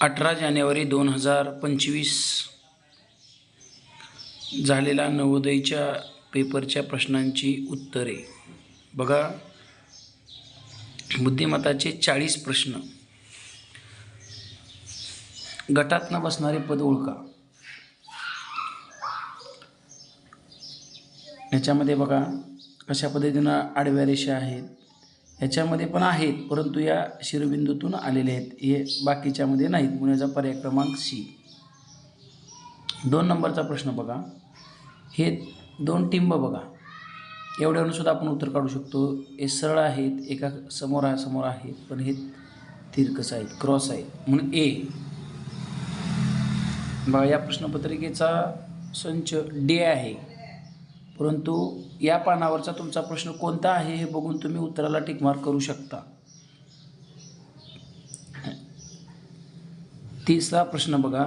अठरा जानेवारी दोन हजार पंचवीस झालेला नवोदयच्या पेपरच्या प्रश्नांची उत्तरे. बघा. बुद्धिमत्ताचे चाळीस प्रश्न. गटात न बसणारे पद ओळखा. ह्याच्यामध्ये बघा कशा पद्धतीनं आडव्या रेषा आहेत? याच्यामध्ये पण आहेत परंतु या शिरोबिंदूतून आलेले आहेत. हे बाकीच्यामध्ये नाहीत. म्हणून याचा पर्याय क्रमांक सी. दोन नंबरचा प्रश्न बघा. हे दोन टिंब बघा. एवढ्यावरून सुद्धा आपण उत्तर काढू शकतो. हे सरळ आहेत एका समोर आहे समोर आहेत पण हे तिरकस आहेत क्रॉस आहेत. म्हणून ए. बघा या प्रश्नपत्रिकेचा संच डे आहे. परंतु या पानावरचा तुमचा प्रश्न कोणता आहे हे बघून तुम्ही उत्तराला टिकमार्क करू शकता. तिसरा प्रश्न बघा.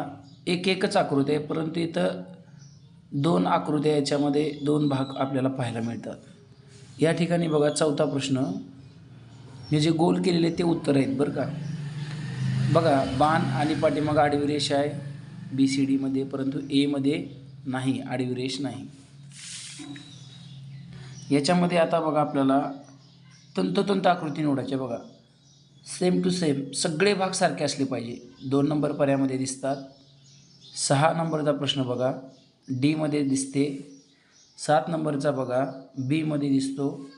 एक एकच आकृती आहे परंतु इथं दोन आकृत्या याच्यामध्ये दोन भाग आपल्याला पाहायला मिळतात. या ठिकाणी बघा चौथा प्रश्न. हे जे गोल केलेले ते उत्तर आहेत बरं का. बघा बाण आणि पाठीमाग आडवी रेष आहे. बी सी डीमध्ये परंतु एमध्ये नाही आडवी रेष नाही. याच्यामध्ये आता बघा आपल्याला तंतोतंत आकृती निवडायची आहे बघा. सेम टू सेम सगळे भाग सारखे असले पाहिजे. दोन नंबर पर्यामध्ये दिसतात. सहा नंबरचा प्रश्न बघा. डीमध्ये दिसते. सात नंबरचा बघा. बीमध्ये दिसतो.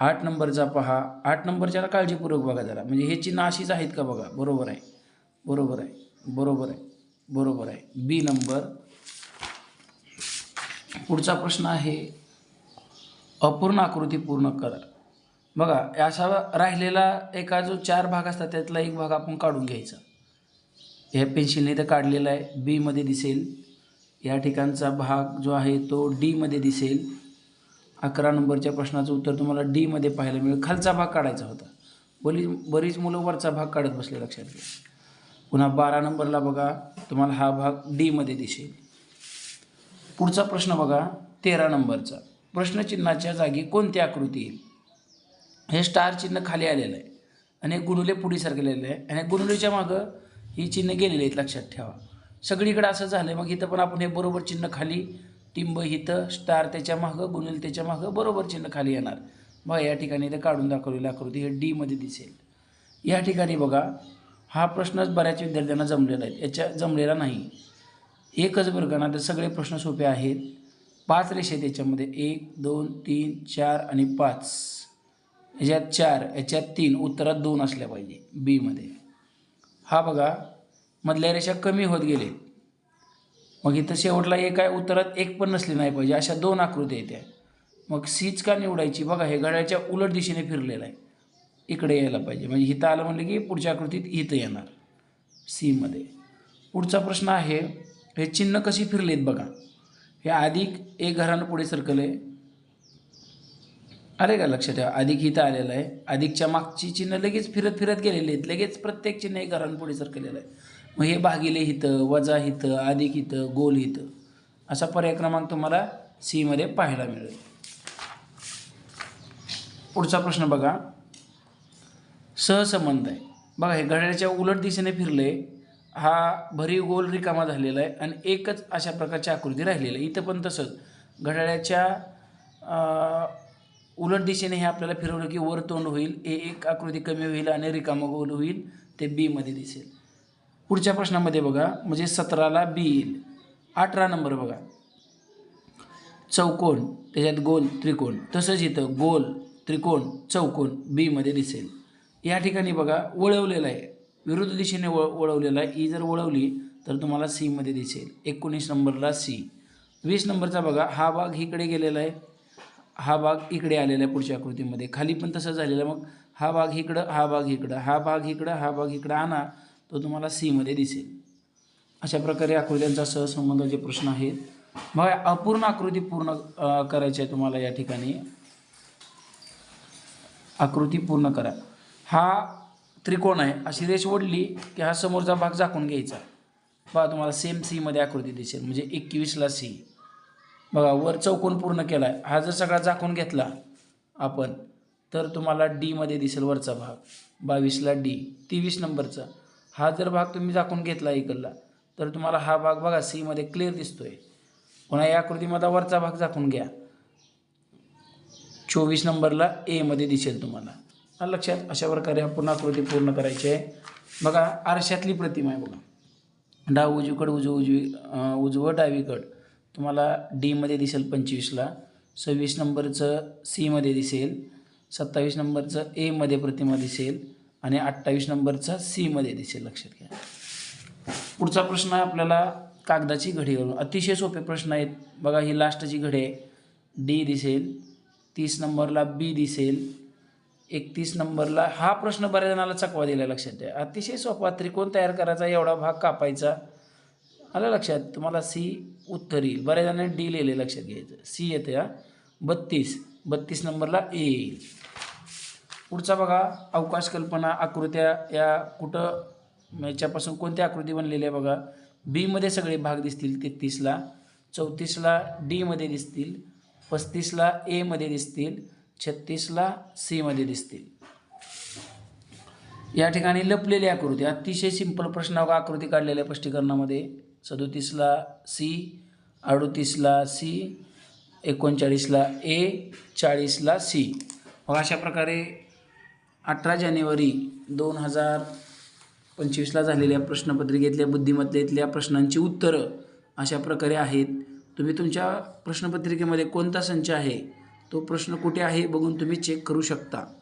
आठ नंबरचा पहा. आठ नंबरच्याला काळजीपूर्वक बघा जरा. म्हणजे हे चिन्ह अशीच आहेत का बघा? बरोबर आहे. बरोबर आहे. बरोबर आहे. बरोबर आहे. बी नंबर पुढचा प्रश्न आहे अपूर्ण आकृती पूर्ण करा. बघा असा राहिलेला एका जो चार भाग असतात त्यातला एक भाग आपण काढून घ्यायचा. ह्या पेन्सिलने तर काढलेला आहे बीमध्ये दिसेल. या ठिकाणचा भाग जो आहे तो डीमध्ये दिसेल. अकरा नंबरच्या प्रश्नाचं उत्तर तुम्हाला डीमध्ये पाहायला मिळेल. खालचा भाग काढायचा होता. बरी बरीच मुलं वरचा भाग काढत बसले लक्षात घ्या. पुन्हा बारा नंबरला बघा तुम्हाला हा भाग डीमध्ये दिसेल. पुढचा प्रश्न बघा तेरा नंबरचा. प्रश्नचिन्हाच्या जागी कोणती आकृती? येईल हे स्टार चिन्ह खाली आलेलं आहे. आणि गुणुले पुढे सरकलेलं आहे. आणि गुणुलेच्या मागं ही चिन्ह गेलेली आहेत लक्षात ठेवा. सगळीकडे असं झालं मग इथं पण आपण हे बरोबर चिन्ह खाली टिंब हिथं स्टार त्याच्या मागं गुणुल त्याच्या मागं बरोबर चिन्ह खाली येणार. बघा या ठिकाणी इथं काढून दाखवलेली आकृती हे डीमध्ये दिसेल. या ठिकाणी बघा हा प्रश्नच बऱ्याच विद्यार्थ्यांना जमलेला आहे. याच्या जमलेला नाही. एकच वर्ग ना तर सगळे प्रश्न सोपे आहेत. पाच रेषे त्याच्यामध्ये एक दोन तीन चार आणि पाच. याच्यात चार याच्यात तीन. उत्तरात दोन असल्या पाहिजे बीमध्ये हा बघा मधल्या रेषा कमी होत गेले मग इथं शेवटला एक आहे उत्तरात एक पण नसली नाही पाहिजे. अशा दोन आकृत्या येत्या मग सीच का निवडायची? बघा हे गळ्याच्या उलट दिशेने फिरलेलं आहे. इकडे यायला पाहिजे. म्हणजे इथं आलं म्हणलं की पुढच्या आकृतीत इथं येणार सीमध्ये पुढचा प्रश्न आहे हे चिन्ह कशी फिरलेत बघा. हे अधिक एक घरानं पुढे सरकल आहे. अरे का लक्षात ठेवा? अधिक इथं आलेलं आहे. अधिकच्या मागची चिन्ह लगेच फिरत फिरत गेलेली आहेत. लगेच प्रत्येक चिन्ह एक घरानं पुढे सरकलेलं आहे मग हे भागिले हिथं वजा हिथं अधिक हिथं गोल हिथं असा पर्याय क्रमांक तुम्हाला सीमध्ये पाहायला मिळेल. पुढचा प्रश्न बघा. सहसंबंध आहे. बघा हे घड्याळ्याच्या उलट दिशेने फिरले हा भरीव गोल रिकामा झालेला आहे आणि एकच अशा प्रकारची आकृती राहिलेली आहे. इथं पण तसंच. घड्याळ्याच्या उलट दिशेने हे आपल्याला फिरवलं की वर तोंड होईल. ए एक आकृती कमी होईल आणि रिकामा गोल होईल. ते बीमध्ये दिसेल. पुढच्या प्रश्नामध्ये बघा. म्हणजे सतराला बी येईल. अठरा नंबर बघा. चौकोन. त्याच्यात गोल त्रिकोण. तसंच इथं गोल त्रिकोण चौकोन बीमध्ये दिसेल. या ठिकाणी बघा वळवलेलं आहे. विरुद्ध दिशेने वळ वळवलेला आहे ई जर वळवली तर तुम्हाला सीमध्ये दिसेल. एकोणीस नंबरला सी वीस नंबरचा बघा हा भाग इकडे गेलेला आहे. हा भाग इकडे आलेला आहे पुढच्या आकृतीमध्ये. खाली पण तसं झालेलं आहे. मग हा भाग इकडं हा भाग इकडं हा भाग इकडं हा भाग इकडं आणा तो तुम्हाला सीमध्ये दिसेल. अशा प्रकारे आकृत्यांचा सहसंबंधाचे प्रश्न आहेत. मग अपूर्ण आकृती पूर्ण करायची आहे तुम्हाला या ठिकाणी. आकृती पूर्ण करा. हा त्रिकोण आहे. अशी रेष ओढली की हा समोरचा भाग झाकून घ्यायचा. बघा तुम्हाला सेम सीमध्ये आकृती दिसेल. म्हणजे एकवीसला सी बघा वर चौकोन पूर्ण केला आहे हा जर सगळा झाकून घेतला आपण तर तुम्हाला डीमध्ये दिसेल वरचा भाग. बावीसला डी तेवीस नंबरचा. हा जर भाग तुम्ही झाकून घेतला इकडला तर तुम्हाला हा भाग बघा सीमध्ये क्लिअर दिसतो आहे पुन्हा या आकृतीमध्ये वरचा भाग झाकून घ्या. चोवीस नंबरला एमध्ये दिसेल तुम्हाला. आलं लक्षात. अशा प्रकारे आपण आकृती पूर्ण करायची आहे. बघा आरशातली प्रतिमा आहे बघा. डाव उजवीकड उजव उजवी उजवं डावीकड. तुम्हाला डीमध्ये दिसेल पंचवीसला. सव्वीस नंबरचं सीमध्ये दिसेल. सत्तावीस नंबरचं एमध्ये प्रतिमा दिसेल. आणि अठ्ठावीस नंबरचा सीमध्ये दिसेल. लक्षात घ्या. पुढचा प्रश्न आहे आपल्याला कागदाची घडी घालून. अतिशय सोपे प्रश्न आहेत. बघा ही लास्टची घडी आहे. डी दिसेल. तीस नंबरला बी दिसेल. एकतीस नंबरला हा प्रश्न बऱ्याच जणाला चकवा दिला लक्षात द्या. अतिशय सोपा त्रिकोण तयार करायचा एवढा भाग कापायचा. आलं लक्षात? तुम्हाला सी उत्तर येईल. बऱ्याच जणांनी डी लिहिले लक्षात घ्यायचं. सी येते हा. बत्तीस. बत्तीस नंबरला ए येईल. पुढचा बघा अवकाश कल्पना आकृत्या या कुठं याच्यापासून कोणत्या आकृती बनलेल्या आहे बघा. बीमध्ये सगळे भाग दिसतील तेहतीसला. चौतीसला डीमध्ये दिसतील. पस्तीसला एमध्ये दिसतील. छत्तीसला सीमध्ये दिसतील. या ठिकाणी लपलेली आकृती अतिशय सिंपल प्रश्नावर आकृती काढलेल्या स्पष्टीकरणामध्ये? सदोतीसला सी अडोतीसला सी एकोणचाळीसला ए चाळीसला सी मग अशा प्रकारे अठरा जानेवारी दोन हजार पंचवीसला झालेल्या प्रश्नपत्रिकेतल्या बुद्धिमत्तेतल्या प्रश्नांची उत्तरं अशा प्रकारे आहेत. तुम्ही तुमच्या प्रश्नपत्रिकेमध्ये कोणता संच आहे? तो प्रश्न कुठे आहे बघून तुम्ही चेक करू शकता.